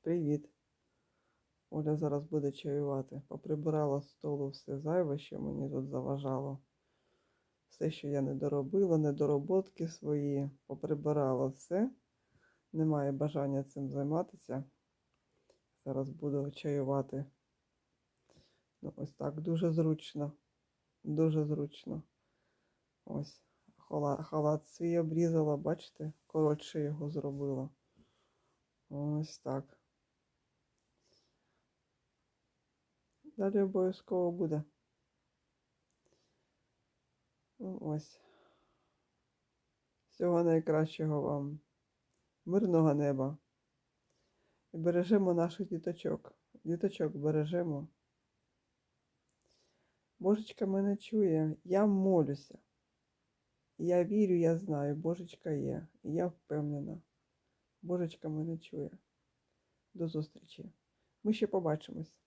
Привіт. Оля зараз буде чаювати. Поприбирала з столу все зайве, що мені тут заважало. Все, що я не доробила, недороботки свої, поприбирала все. Немає бажання цим займатися. Зараз буду чаювати. Ну, ось так, дуже зручно. Дуже зручно. Ось. Халат свій обрізала, бачите? Коротше його зробила. Ось так. Далі обов'язково буде. Ну, ось. Всього найкращого вам. Мирного неба. І бережемо наших діточок. Діточок бережемо. Божечка мене чує. Я молюся. Я вірю, я знаю, Божечка є. І я впевнена. Божечка мене чує. До зустрічі. Ми ще побачимось.